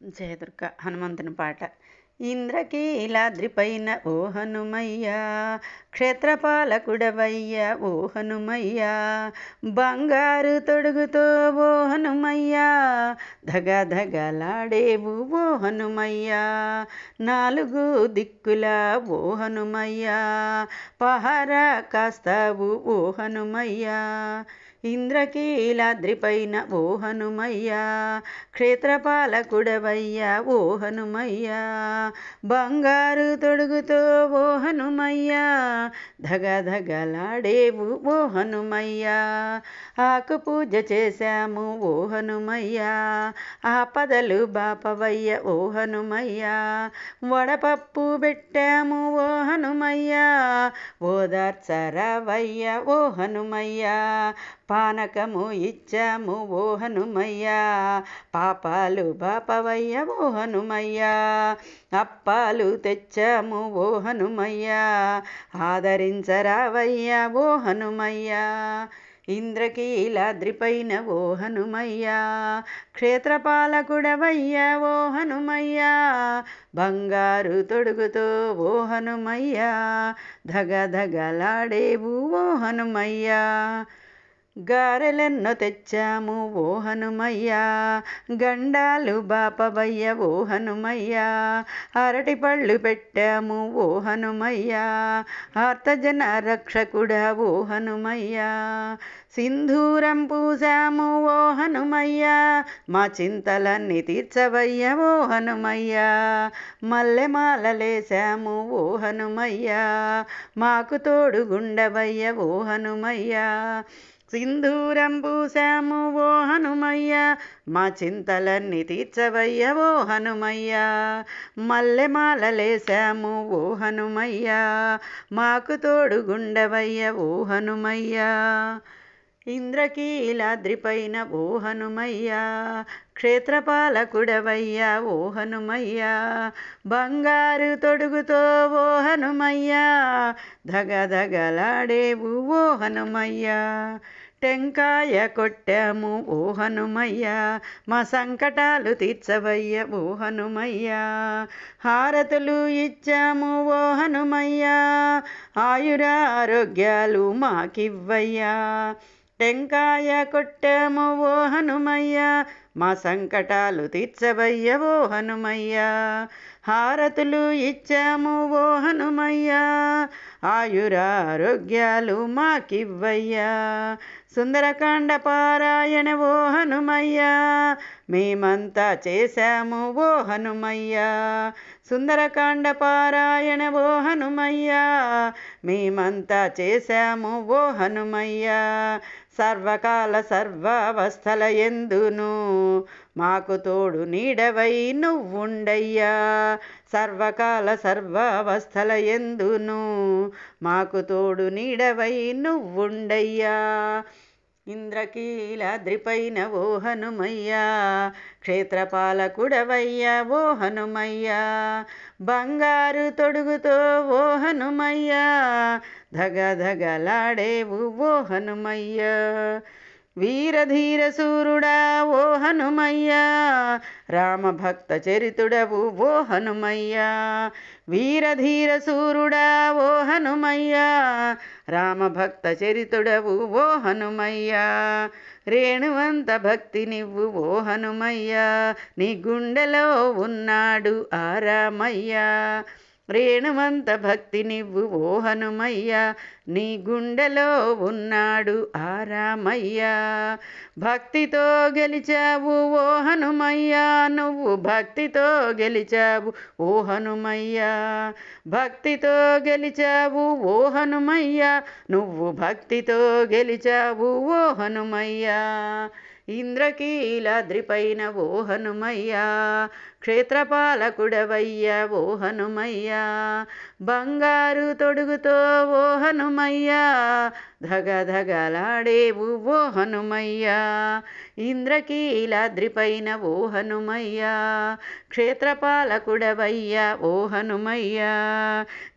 జయదుర్గ హనుమంతుని పాట. ఇంద్రకీలాద్రిపైన ఓ హనుమయ్యా క్షేత్రపాలకుడవయ్యా ఓ హనుమయ్యా బంగారు తొడుగుతో ఓ హనుమయ్యా ధగ ధగలాడేవు ఓ హనుమయ్యా నాలుగు దిక్కుల ఓ హనుమయ్యా పహారా కాస్తావు ఓ హనుమయ్యా ఇంద్రకీలాద్రిపైన ఓ హనుమయ్యా క్షేత్రపాలకుడవయ్యా ఓ హనుమయ్యా. బంగారు తొడుగుతో ఓ హనుమయ్యా ధగ ధగలాడేవు ఓ హనుమయ్యా. ఆకు పూజ చేశాము ఓ హనుమయ్యా ఆపదలు బాపవయ్య ఓ హనుమయ్యా. వడపప్పు పెట్టాము ఓ హనుమయ్యా ఓదార్చరవయ్య ఓ హనుమయ్యా. పానకము ఇచ్చాము ఓ హనుమయ్యా. పాపాలు బాపవయ్య ఓ హనుమయ్యా. అప్పాలు తెచ్చాము ఓ హనుమయ్యా. ఆదరించరావయ్యా ఓ హనుమయ్యా. ఇంద్రకీలాద్రిపైన ఓ హనుమయ్యా. క్షేత్రపాలకుడవయ్యా ఓ హనుమయ్యా. బంగారు తొడుగుతో ఓ హనుమయ్యా. ధగ ధగలాడేవు ఓ హనుమయ్యా. గారెలెన్నో తెచ్చాము ఓ హనుమయ్యా. గండాలు బాపవయ్య ఓ హనుమయ్యా. అరటి పళ్ళు పెట్టాము ఓ హనుమయ్యా. ఆర్తజన రక్షకుడా ఓ హనుమయ్యా. సింధూరం పూసాము ఓ హనుమయ్యా. మా చింతలన్నీ తీర్చవయ్య ఓ హనుమయ్యా. మల్లెమాలలేసాము ఓ హనుమయ్యా. మాకు తోడుగుండవయ్య ఓ హనుమయ్యా. సింధూరం పూసాము ఓ హనుమయ్య. మా చింతలన్నీ తీర్చవయ్య ఓ హనుమయ్య. మల్లెమాలలేసాము ఓ హనుమయ్య. మాకు తోడుగుండవయ్య ఓ హనుమయ్య. ఇంద్రకీలాద్రిపైన ఓ హనుమయ్యా క్షేత్రపాలకుడవయ్యా ఓ హనుమయ్యా. బంగారు తొడుగుతో ఓ హనుమయ్యా ధగధగలాడేవు ఓ హనుమయ్యా. టెంకాయ కొట్టాము ఓ హనుమయ్యా మా సంకటాలు తీర్చవయ్య ఓ హనుమయ్యా. హారతులు ఇచ్చాము ఓ హనుమయ్యా ఆయురారోగ్యాలు మాకివ్వయ్యా. టెంకాయ కొట్టాము ఓ హనుమయ్య. మా సంకటాలు తీర్చవయ్య ఓ హనుమయ్యా. హారతులు ఇచ్చాము ఓ హనుమయ్యా. ఆయురారోగ్యాలు మాకివ్వయ్యా. సుందరకాండ పారాయణ ఓ హనుమయ్యా. మేమంతా చేశాము ఓ హనుమయ్యా. సుందరకాండ పారాయణ ఓ హనుమయ్యా. మేమంతా చేశాము ఓ హనుమయ్యా. సర్వకాల సర్వావస్థల ఎందును? మాకు తోడు నీడవై నువ్వుండయ్యా. సర్వకాల సర్వావస్థల ఎందును? మాకు తోడు నీడవై నువ్వుండయ్యా. ఇంద్రకీలాద్రిపైన ఓ హనుమయ్యా. క్షేత్రపాలకుడవయ్యా ఓ హనుమయ్యా. బంగారు తొడుగుతో ఓ హనుమయ్యా. ధగ ధగలాడేవు ఓ హనుమయ్యా. వీరధీర సూరుడా ఓ హనుమయ్యా. రామభక్త చరితుడవు ఓ హనుమయ్యా. వీరధీర సూరుడా ఓ హనుమయ్యా. రామభక్త చరితుడవు ఓ హనుమయ్యా. రేణువంత భక్తి నివ్వు ఓ హనుమయ్యా. నీ గుండెలో ఉన్నాడు ఆ రామయ్యా. రేణువంత భక్తి నివ్వు ఓ హనుమయ్య నీ గుండెలో ఉన్నాడు ఆ భక్తితో గెలిచావు ఓ హనుమయ్య నువ్వు భక్తితో గెలిచావు ఓ హనుమయ్య. భక్తితో గెలిచావు ఓ హనుమయ్య నువ్వు భక్తితో గెలిచావు ఓ హనుమయ్య. ఇంద్రకీలాద్రిపైన ఓ హనుమయ్యా క్షేత్రపాలకుడవయ్యా ఓ హనుమయ్యా. బంగారు తొడుగుతో ఓ హనుమయ్యా. ధగ ధగలాడేవు ఓ హనుమయ్యా. ఇంద్రకీలాద్రిపైన ఓ హనుమయ్యా. క్షేత్రపాలకుడవయ్యా ఓ హనుమయ్యా.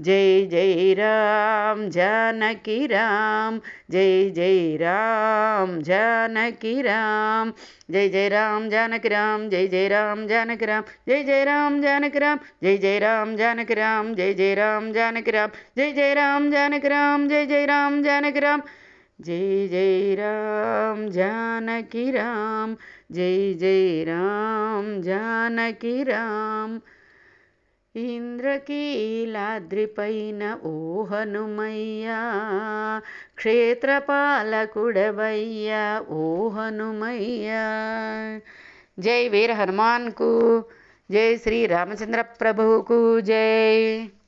జై జై రామ్ జానకి రామ్. జై జై రామ్ జానకి రామ్. జై జై రామ్ జానకి రామ్. జై జై రామ్ జానకి రామ్. జై జయ రామ్ జానకి రామ్ జై జయ రామ్ జానకి రామ్ జై జయ రామ్ జానకి రామ్ జై జయ రామ్ జానకి రామ్ జై జయ రామ్ జానకి రామ్ జై జై రామ్ జానకి రామ్ జై జై రామ్ జానకి రామ్. ఇంద్రకీలాద్రిపైన ఓ హనుమయ్యా క్షేత్రపాలకుడవయ్యా ఓ హనుమయ్యా. జై వీర హనుమాన్కు जय श्री रामचंद्र प्रभु को जय।